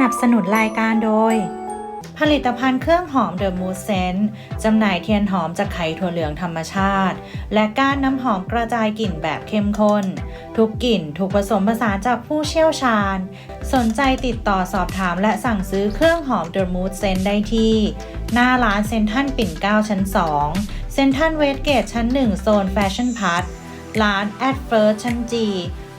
นับสนุนรายการโดย ผลิตภัณฑ์เครื่องหอม The Mood Scent จำหน่ายเทียนหอมจากไข่ถั่วเหลืองธรรมชาติ และก้านน้ำหอมกระจายกลิ่นแบบเข้มข้น ทุกกลิ่นถูกผสมผสานจากผู้เชี่ยวชาญ สนใจติดต่อสอบถามและสั่งซื้อเครื่องหอม The Mood Scent ได้ที่ หน้าร้านเซนทัลปิ่นเก้าชั้น2เซนทัลเวสเกตชั้น1โซนแฟชั่นพาร์ทร้าน at first ชั้น G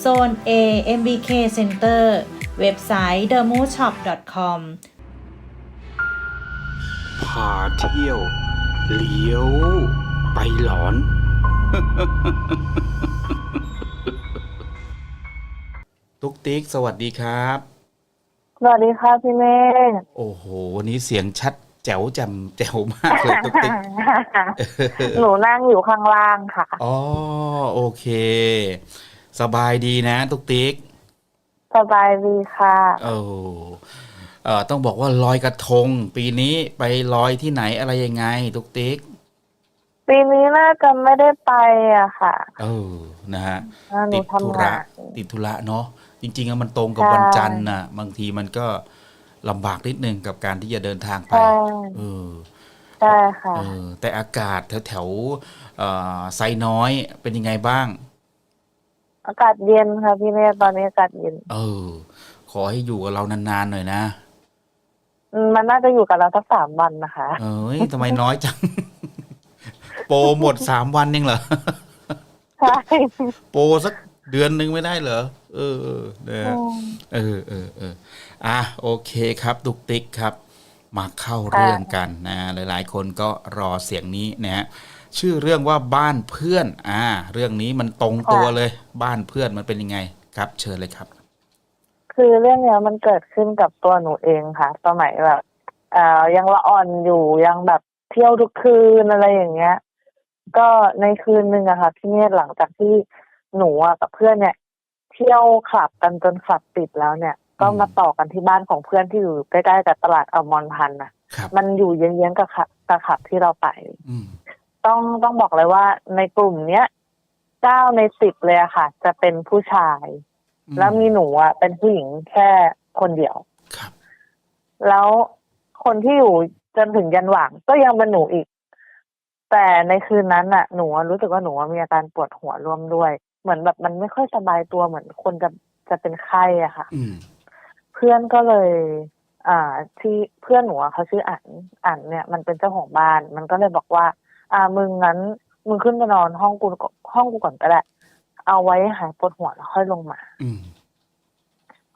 โซน A MBK Center เว็บไซต์ themoodshop.com พาเที่ยว เลี้ยว ไปหลอน ตุ๊กติ๊กสวัสดีครับ สวัสดีค่ะพี่เมฆโอ้โห วันนี้เสียงชัดแจ๋วแจ่มแจ๋วมากเลยตุ๊กติ๊กหนูนั่งอยู่ข้างล่างค่ะ อ๋อ โอเค สบายดีนะ ตุ๊กติ๊ก สบายดีค่ะเออเออต้องบอกว่าลอยกระทง ปีนี้ไปลอยที่ไหนอะไรยังไง ตุ๊กติ๊กปีนี้น่าจะไม่ได้ไปอะค่ะ เออนะฮะอ่าหนูติดธุทำระงานติดธุระเนาะจริงๆอะมันตรงกับใช่วันจันทร์น่ะบางทีมันก็ลำบากนิดนึงกับการที่จะเดินทางไปใช่เออ ใช่ค่ะ เออแต่อากาศแถวแถวๆเอ่อไซน้อยเป็นยังไงบ้าง อากาศเย็นค่ะพี่เมฆตอนนี้อากาศเย็น เออ ขอให้อยู่กับเรานานๆหน่อยนะอืมมันน่าจะอยู่กับเราสักสามวันนะคะ เอ้ยทำไมน้อยจัง โปรหมดสามวันเองเหรอ ใช่โปรสักเดือนหนึ่งไม่ได้เหรอ เออเออนะอืฮะมเออเออเอออะโอเคครับตุกติ๊กครับ มาเข้าเรื่องกันนะหลาย ๆ คนก็รอเสียงนี้นะฮะ ชื่อเรื่องว่าบ้านเพื่อน อ่า เรื่องนี้มันตรงตัวเลย บ้านเพื่อนมันเป็นยังไงครับ เชิญเลยครับ คือเรื่องเนี้ยมันเกิดขึ้นกับตัวหนูเองค่ะสมัยแบบเอ่อยังละอ่อนอยู่ยังแบบเที่ยวทุกคืนอะไรอย่างเงี้ย ก็ในคืนหนึ่งอะค่ะพี่เมธหลังจากที่หนูอะกับเพื่อนเนี่ย เที่ยวคลับกันจนคลับปิดแล้วเนี่ย ก็มาต่อกันที่บ้านของเพื่อนที่อยู่ใกล้ๆกับตลาดอัลมอนด์พันธ์น่ะครับ มันอยู่เยื้องๆกับคลับกับคลับที่เราไป อืม ต้องต้องบอกเลยว่า ในกลุ่มเนี้ยเก้าในสิบเลยอะค่ะ จะเป็นผู้ชาย อืแล้วมีหนูอะเป็นผู้หญิงแค่คนเดียว ครับ แล้วคนที่อยู่จนถึงยันหว่างก็ยังเป็นหนูอีก แต่ในคืนนั้นน่ะหนูอะรู้สึกว่าหนูอะมีอาการปวดหัวร่วมด้วย เหมือนแบบมันไม่ค่อยสบายตัวเหมือนคนจะจะเป็นไข้อะค่ะ อืม เพื่อนก็เลย อ่า ที่เพื่อนหนูอะเขาชื่ออั๋นอั๋นเนี่ย มันเป็นเจ้าของบ้าน มันก็เลยบอกว่า อ่ามึงงั้น มึงขึ้นไปนอนห้องกูก่อนห้องกูก่อนก็ได้เอาไว้หายปวดหัวแล้วค่อยลงมา อืม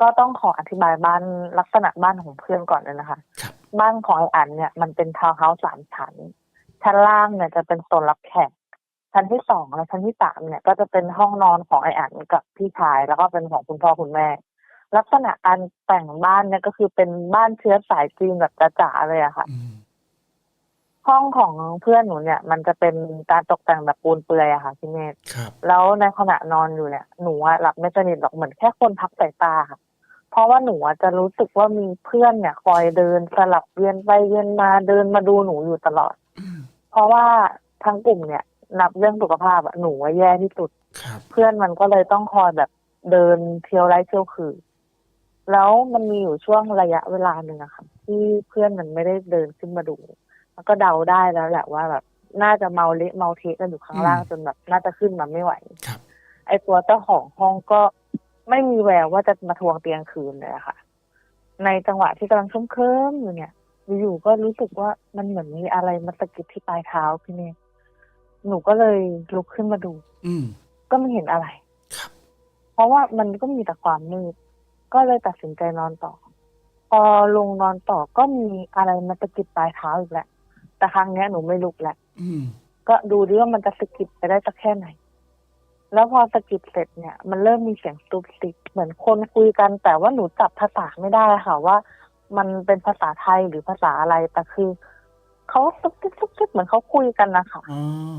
ก็ต้องขออธิบายบ้านลักษณะบ้านของเพื่อนก่อนเลยนะคะ ครับ บ้านของไออันเนี่ยมันเป็นทาวน์เฮาส์สามชั้น ชั้นล่างเนี่ยจะเป็นโซนรับแขก ชั้นที่สองและชั้นที่สามเนี่ย ก็จะเป็นห้องนอนของไออันกับพี่ชาย แล้วก็เป็นของคุณพ่อคุณแม่ ลักษณะการแต่งบ้านเนี่ยก็คือเป็นบ้านเชื้อสายจีนแบบจ๋าๆเลยอะค่ะ อืม ห้องของเพื่อนหนูเนี่ย มันจะเป็นการตกแต่งแบบปูนเปลือยอะค่ะพี่เมธครับ แล้วในขณะนอนอยู่เนี่ยหนูอะหลับไม่สนิทหรอกเหมือนแค่คนพักสายตาค่ะ เพราะว่าหนูอะจะรู้สึกว่ามีเพื่อนเนี่ย คอยเดินสลับเวียนไปเวียนมาเดินมาดูหนูอยู่ตลอดอืมเพราะว่าทั้งกลุ่มเนี่ยนับเรื่องสุขภาพอะหนูว่าแย่ที่สุด ครับ เพื่อนมันก็เลยต้องคอยแบบเดินเที่ยวไร้เที่ยวคือ แล้วมันมีอยู่ช่วงระยะเวลาหนึ่งอะค่ะ ที่เพื่อนมันไม่ได้เดินขึ้นมาดู มันก็เดาได้แล้วแหละว่าแบบน่าจะเมาเละเมาเทะกันอยู่ข้างล่างจนแบบน่าจะขึ้นมาไม่ไหวครับ ไอตัวเจ้าของห้องก็ไม่มีแววว่าจะมาทวงเตียงคืนเลยอะค่ะ ในจังหวะที่กำลังเคลิ้มๆอยู่เนี่ยอยู่ๆก็รู้สึกว่ามันเหมือนมีอะไรมาสะกิดที่ปลายเท้าพี่เนยหนูก็เลยลุกขึ้นมาดู อืมก็ไม่เห็นอะไรครับ เพราะว่ามันก็มีแต่ความมืดก็เลยตัดสินใจนอนต่อ พอลงนอนต่อก็มีอะไรมาสะกิดปลายเท้าอีกแหละ แต่ครั้งเนี้ยหนูไม่ลุกแล้วอืมก็ดูดิว่ามันจะสะกิดไปได้สักแค่ไหน แล้วพอสะกิดเสร็จเนี่ย มันเริ่มมีเสียงตุบติบเหมือนคนคุยกัน แต่ว่าหนูจับภาษาไม่ได้ค่ะว่า มันเป็นภาษาไทยหรือภาษาอะไรแต่คือเขาตุบติบตุบติบเหมือนเขาคุยกันนะคะอ๋อ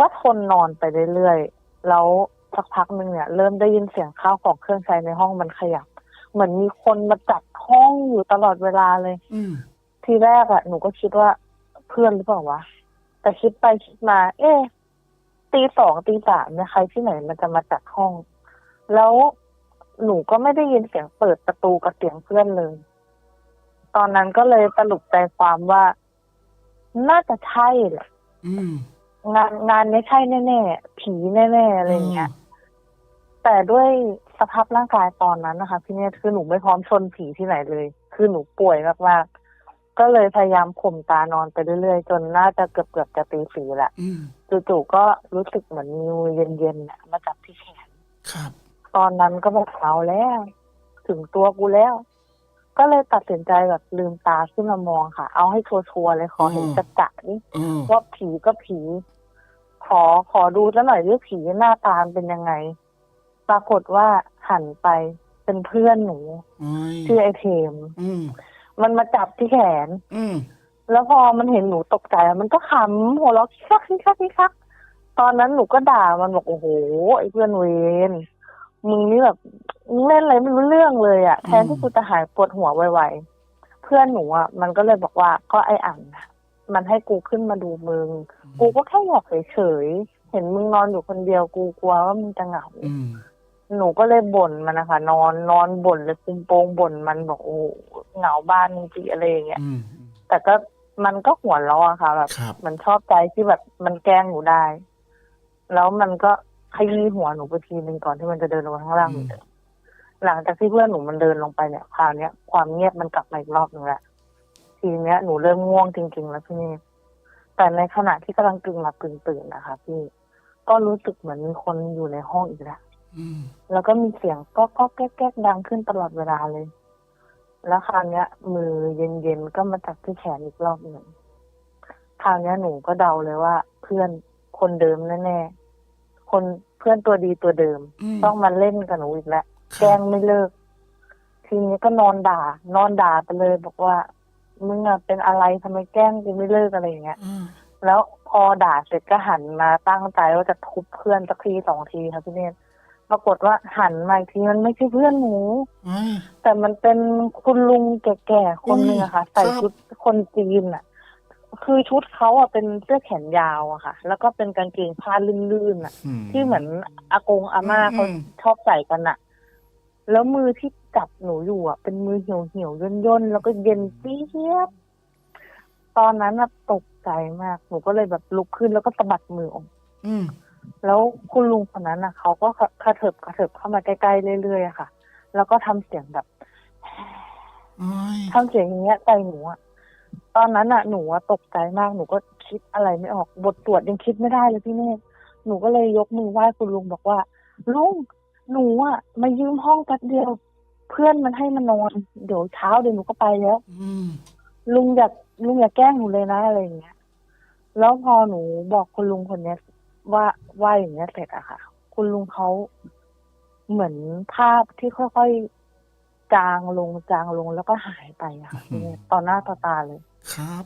ก็ทนนอนไปเรื่อยๆแล้วสักพักหนึ่งเนี่ย เริ่มได้ยินเสียงข้าวของเครื่องใช้ในห้องมันขยับ เหมือนมีคนมาจัดห้องอยู่ตลอดเวลาเลยอืม ทีแรกอะหนูก็คิดว่าเพื่อนหรือเปล่าวะแต่คิดไปคิดมา เอ๊ะตีสองตีสามเนี่ยใครที่ไหนมันจะมาจัดห้อง แล้วหนูก็ไม่ได้ยินเสียงเปิดประตูกับเสียงเพื่อนเลย ตอนนั้นก็เลยสรุปใจความว่า น่าจะใช่แหละอืมงานงานนี้ใช่แน่ๆผีแน่ๆอะไรอย่างเงี้ยแต่ด้วยสภาพร่างกายตอนนั้นนะคะ พี่เนี่ยคือหนูไม่พร้อมชนผีที่ไหนเลย คือหนูป่วยมากๆ ก็เลยพยายามข่มตานอนไปเรื่อยๆ จนน่าจะเกือบเกือบๆจะตีสี่ละอืมจู่ๆก็รู้สึกเหมือนมีมือเย็นๆน่ะมาจับที่แขนครับ ตอนนั้นก็แบบเอาแล้ว ถึงตัวกูแล้ว ก็เลยตัดสินใจแบบลืมตาขึ้นมามองค่ะ เอาให้ชัวร์ๆเลยขอเห็นอืมจัดจัดนี่เออว่าผีก็ผี ขอขอดูซะหน่อยว่าผีหน้าตาเป็นยังไง ปรากฏว่าหันไปเป็นเพื่อนหนูโอ้ยชื่อไอเทมอื มมันมาจับที่แขน อืมแล้วพอมันเห็นหนูตกใจมันก็ขำหัวเราะคิกคักคิกคักคิกคักตอนนั้นหนูก็ด่ามันบอกโอ้โหไอ้เพื่อนเวนมึงนี่แบบมึงเล่นอะไรไม่รู้เรื่องเลยอะ่ะแทนที่กูจะหายปวดหัวไวๆเพื่อนหนูอะ่ะมันก็เลยบอกว่าก็ไอ้อ่ำน่ะมันให้กูขึ้นมาดูมึง กูก็แค่อยากเฉยๆเห็นมึงนอนอยู่คนเดียวกูกลัวว่ามึงจะเหงา อืม หนูก็เลยบ่นมันนะคะ นอนนอนบ่นเลยคุมโปงบ่นมันบอกโอ้โหเหงาบ้านจริงๆอะไรอย่างเงี้ยอืมแต่ก็มันก็หัวเราะอะค่ะแบบครับมันชอบใจที่แบบมันแกล้งหนูได้ แล้วมันก็ขยี้หัวหนูไปทีหนึ่งก่อนที่มันจะเดินลงมาข้างล่างเหมือนเดิมหลังจากที่เพื่อนหนูมันเดินลงไปเนี่ยคราวเนี้ยความเงียบมันกลับมาอีกรอบหนึ่งละทีเนี้ยหนูเริ่มง่วงจริง ๆ แล้วพี่นี่แต่ในขณะที่กำลังกึ่งหลับกึ่งตื่นนะคะพี่ก็รู้สึกเหมือนมีคนอยู่ในห้องอีกแล้วอืม แล้วก็มีเสียงก็ก็แก๊กแก๊กดังขึ้นตลอดเวลาเลย แล้วคราวเนี้ย มือเย็นๆก็มาจับที่แขนอีกรอบหนึ่งคราวเนี้ยหนูก็เดาเลยว่า เพื่อนคนเดิมแน่ๆคนเพื่อนตัวดีตัวเดิมอืมต้องมาเล่นกับหนูอีกแล้วคแกล้รับงไม่เลิก ทีนี้ก็นอนด่า นอนด่าไปเลยบอกว่ามึงอะเป็นอะไรทำไมแกล้งกูไม่เลิกอะไรอย่างเงี้ยอืมแล้วพอด่าเสร็จก็หันมาตั้งใจว่าจะทุบเพื่อนสักทีสองทีครับพี่เนตร ปรากฏว่าหันมาอีกทีมันไม่ใช่เพื่อนหนูโอ้ยแต่มันเป็นคุณลุงแก่ๆคนหนึ่งอะค่ะ ใส่ครับชุดคนจีนอะคือชุดเขาอะเป็นเสื้อแขนยาวอะค่ะ แล้วก็เป็นกางเกงผ้าลื่นๆอะที่เหมือนอากงอาม่าเขาอืมชอบใส่กันอะแล้วมือที่จับหนูอยู่อะเป็นมือเหี่ยวเหี่ยวย่นย่นๆแล้วก็เย็นเปียบตอนนั้นอะตกใจมาก หนูก็เลยแบบลุกขึ้นแล้วก็สะบัดมือออก อืม แล้วคุณลุงคนนั้นอะเขาก็กระเถิบกระเถิบเข้ามาใกล้ๆเรื่อยๆอะค่ะ แล้วก็ทำเสียงแบบโอ้ยทำเสียงอย่างเงี้ยใจหนูอะตอนนั้นอะหนูอะตกใจมากหนูก็คิดอะไรไม่ออกบทตรวจยังคิดไม่ได้เลยพี่เนตรหนูก็เลยยกมือไหว้คุณลุงบอกว่า ลุงหนูอะมายืมห้องแป๊บเดียว เพื่อนมันให้มานอนเดี๋ยวเช้าเดี๋ยวหนูก็ไปแล้ว อืมลุงอยากลุงอย่าแกล้งหนูเลยนะอะไรอย่างเงี้ยแล้วพอหนูบอกคุณลุงคนเนี้ย ว่าว่าอย่างเงี้ยเสร็จอะค่ะ คุณลุงเขาเหมือนภาพที่ค่อยๆจางลงจางลงแล้วก็หายไปอะค่ะพี่เนตรต่อหน้าต่อตาเลย ครับ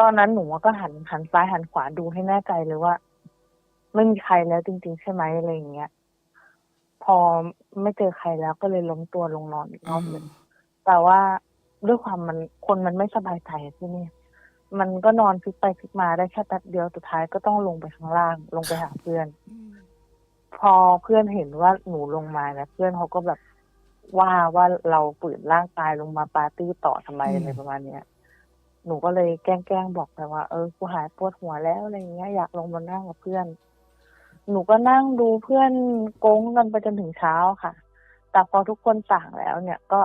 ตอนนั้นหนูก็หันหันซ้ายหันขวาดูให้แน่ใจเลยว่าไม่มีใครแล้วจริง ๆ ใช่ไหมอะไรอย่างเงี้ย พอไม่เจอใครแล้วก็เลยล้มตัวลงนอนอีกรอบหนึ่งแต่ว่าด้วยความมันคนมันไม่สบายใจอะที่นี่ มันก็นอนพลิกไปพลิกมาได้แค่แป๊บเดียวสุดท้ายก็ต้องลงไปข้างล่าง ลงไปหาเพื่อน พอเพื่อนเห็นว่าหนูลงมาเนี่ยเพื่อนเขาก็แบบว่าว่าเราปืนร่างกายลงมาปาร์ตี้ต่อทำไมอืมอะไรประมาณเนี้ยหนูก็เลยแกล้งๆบอกไปว่าเออกูหายปวดหัวแล้วอะไรอย่างเงี้ยอยากลงมานั่งกับเพื่อน หนูก็นั่งดูเพื่อนโกงกันไปจนถึงเช้าค่ะ แต่พอทุกคนสั่งแล้วเนี่ยก็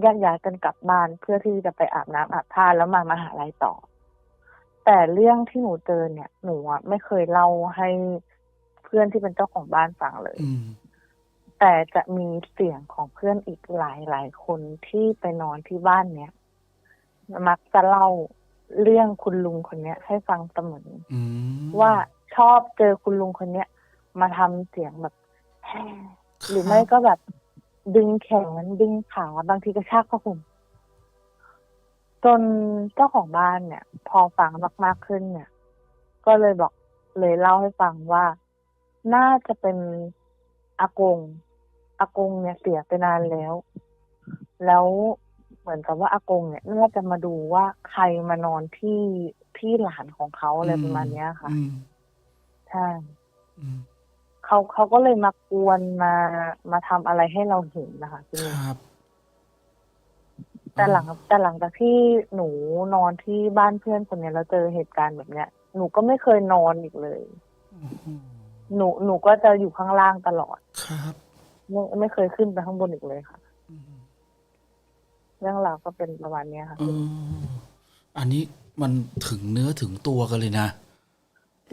แยกย้ายกันกลับบ้านเพื่อที่จะไปอาบน้ำอาบท่าแล้วมามหาลัยต่อ แต่เรื่องที่หนูเจอเนี่ยหนูอะไม่เคยเล่าให้เพื่อนที่เป็นเจ้าของบ้านฟังเลย อืม แต่จะมีเสียงของเพื่อนอีกหลายหลายๆคนที่ไปนอนที่บ้านเนี้ยมักจะเล่าเรื่องคุณลุงคนเนี้ย ให้ฟังเสมออืมว่าชอบเจอคุณลุงคนเนี้ยมาทำเสียงแบบแฮ่หรือไม่ก็แบบดึงแขนดึงขาบางทีก็ชากผ้าห่ม จนเจ้าของบ้านเนี่ย พอฟังมาก ๆ ขึ้นเนี่ย ก็เลยบอกเลยเล่าให้ฟังว่าน่าจะเป็นอากงอากงเนี่ยเสียไปนานแล้ว แล้วเหมือนกับว่าอากงเนี่ยน่าจะมาดูว่าใครมานอนที่ที่หลานของเขาอะไรประมาณเนี้ยค่ะอืมใช่อืมเขาเขาก็เลยมากวนมามาทำอะไรให้เราเห็นนะคะพี่คเมย์รับ แต่หลังแต่หลังจากที่หนูนอนที่บ้านเพื่อนคนเนี้ยแล้วเจอเหตุการณ์แบบเนี้ย หนูก็ไม่เคยนอนอีกเลยอืมหนูหนูก็จะอยู่ข้างล่างตลอดครับไม่ไม่เคยขึ้นไปข้างบนอีกเลยค่ะอืมเรื่องราวก็เป็นประมาณเนี้ยค่ะเอออันนี้มันถึงเนื้อถึงตัวกันเลยนะ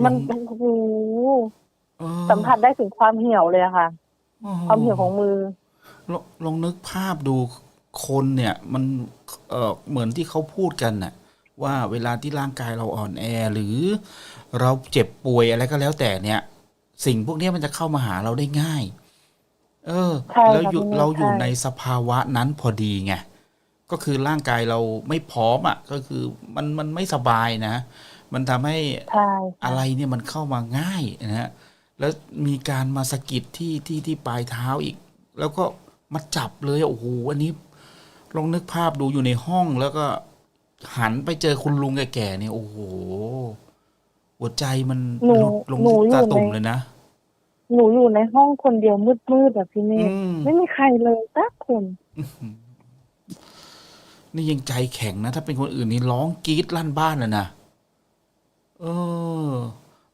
มันลองโอ้โหเออสัมผัสได้ถึงความเหี่ยวเลยอะค่ะอ๋อความเหี่ยวของมือ ลองลองนึกภาพดู คนเนี่ยมันเออเหมือนที่เขาพูดกันน่ะว่าเวลาที่ร่างกายเราอ่อนแอหรือเราเจ็บป่วยอะไรก็แล้วแต่เนี่ย สิ่งพวกเนี้ยมันจะเข้ามาหาเราได้ง่าย เออใช่แล้วค่ะอยู่พี่เมย์เราอยู่ใช่ในสภาวะนั้นพอดีไงก็คือร่างกายเราไม่พร้อมอะก็คือมันมันไม่สบายนะ มันทำให้ใช่อะไรเนี่ยมันเข้ามาง่ายนะฮะแล้วมีการมาสะกิดที่ที่ที่ปลายเท้าอีก แล้วก็มาจับเลยโอ้โหอันนี้ ลองนึกภาพดูอยู่ในห้องแล้วก็หันไปเจอคุณลุงแก่ๆเนี่ยโอ้โหหัวใจมันหนูหลุดลงหนูอยู่ตาในตุ่มเลยนะหนูอยู่ในห้องคนเดียวมืดๆแบบพี่เมอืฆมไม่มีใครเลยสักคนนี่ยังใจแข็งนะ ถ้าเป็นคนอื่นนี่ร้องกรี๊ดลั่นบ้านเลยนะเออ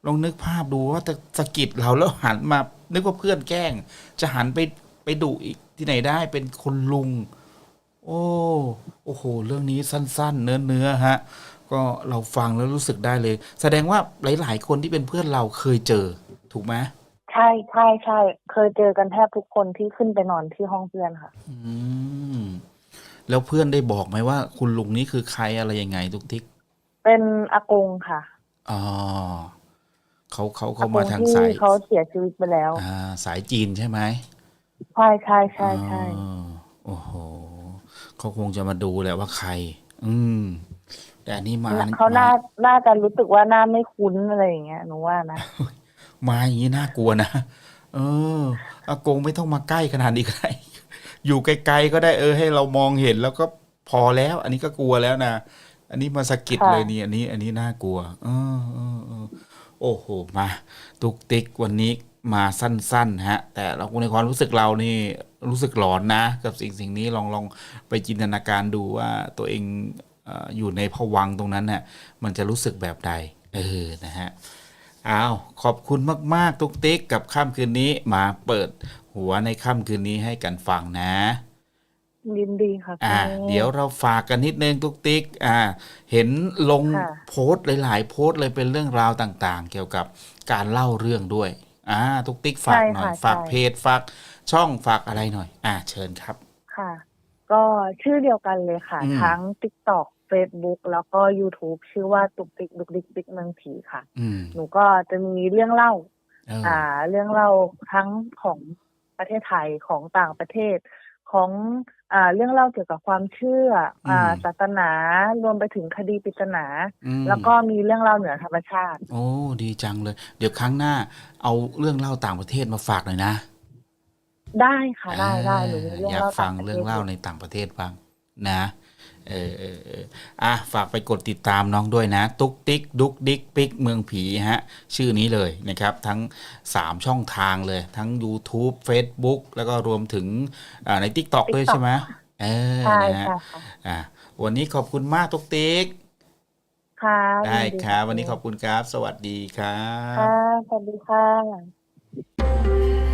ลองนึกภาพดูว่าจะสะกิดเราแล้วหันมา นึกว่าเพื่อนแกล้ง จะหันไปไปดุอีกที่ไหนได้เป็นคนลุง โอ้โอ้โห เรื่องนี้สั้น ๆ เนื้อเนื้อๆฮะ ก็เราฟังแล้วรู้สึกได้เลย แสดงว่าหลาย ๆ คนที่เป็นเพื่อนเราเคยเจอ ถูกไหมใช่ใช่ใช่เคยเจอกันแทบทุกคนที่ขึ้นไปนอนที่ห้องเพื่อนค่ะ อืมแล้วเพื่อนได้บอกไหมว่า คุณลุงนี้คือใครอะไรยังไงทุกทิกเป็นอากงค่ะอ๋อเขาเขาอาเขากมางทางที่สายเขาเสียชีวิตไปแล้ว อ่า สายจีนใช่ไหมใช่ใช่ใช่ใช่อ๋อโอ้โห เขาคงจะมาดูแหละว่าใคร อืม แต่อันนี้มาเขาน่ามาน่าจะรู้สึกว่าหน้าไม่คุ้นอะไรอย่างเงี้ยหนูว่านะมาอย่างนี้น่ากลัวนะเอออากงไม่ต้องมาใกล้ขนาดนี้ก็ได้อยู่ไกลๆก็ได้เออให้เรามองเห็นแล้วก็พอแล้ว อันนี้ก็กลัวแล้วนะอันนี้มาสะกิดค่ะเลยนี่ อันนี้ อันนี้น่ากลัวเออเออเออโอ้โหมา ตุกติกวันนี้ มาสั้นๆฮะแต่เราในความรู้สึกเรานี่รู้สึกหลอนนะ กับสิ่งสิ่งนี้ลองลองไปจินตนาการดูว่าตัวเองเอ่ออยู่ในภวังค์ตรงนั้นน่ะมันจะรู้สึกแบบใดเออนะฮะอ้าวขอบคุณมากๆ ตุกติ๊กกับค่ำคืนนี้มาเปิดหัวในค่ำคืนนี้ให้กันฟังนะยินดีค่ะอ่าพี่เดี๋ยวเราฝากกันนิดนึงตุกติ๊ก อ่า เห็นลงค่ะโพสต์หลาย ๆ โพสต์เลยเป็นเรื่องราวต่าง ๆ เกี่ยวกับการเล่าเรื่องด้วย อ่าตุกติ๊กฝากหน่อย ฝากเพจฝากช่องฝากอะไรหน่อย อ่า เชิญครับ ค่ะ ก็ชื่อเดียวกันเลยค่ะอืมทั้ง TikTok Facebook แล้วก็ YouTube ชื่อว่าตุกติกดุกดิกดิกเมืองผีค่ะอืมหนูก็จะมีเรื่องเล่าเอออ่า เรื่องเล่าทั้งของประเทศไทยของต่างประเทศ ของอ่าเรื่องเล่าเกี่ยวกับความเชื่ออ่าศาสนารวมไปถึงคดีปริศนาอืมแล้วก็มีเรื่องเล่าเหนือธรรมชาติ โอ้ดีจังเลย เดี๋ยวครั้งหน้า เอาเรื่องเล่าต่างประเทศมาฝากหน่อยนะ ได้ค่ะได้ได้หนูมีอ่าเรื่องอยากเล่าฟังต่ประทศเรื่องเล่าในต่างประเทศบ้างนะ เออเออเอออะฝากไปกดติดตามน้องด้วยนะ ตุ๊กติ๊กดุกดิกปิกเมืองผีฮะ ชื่อนี้เลยนะครับ ทั้ง 3 ช่องทางเลย ทั้ง YouTube Facebook แล้วก็รวมถึงอ่าใน TikTok ด้วย TikTok ใช่ไหมเออใช่นะฮะค่ะค่ะอะวันนี้ขอบคุณมากตุ๊กติ๊กค่ะได้ยินครับะวันนี้ขอบคุณครับ สวัสดีครับค่ะสวัสดีค่ะ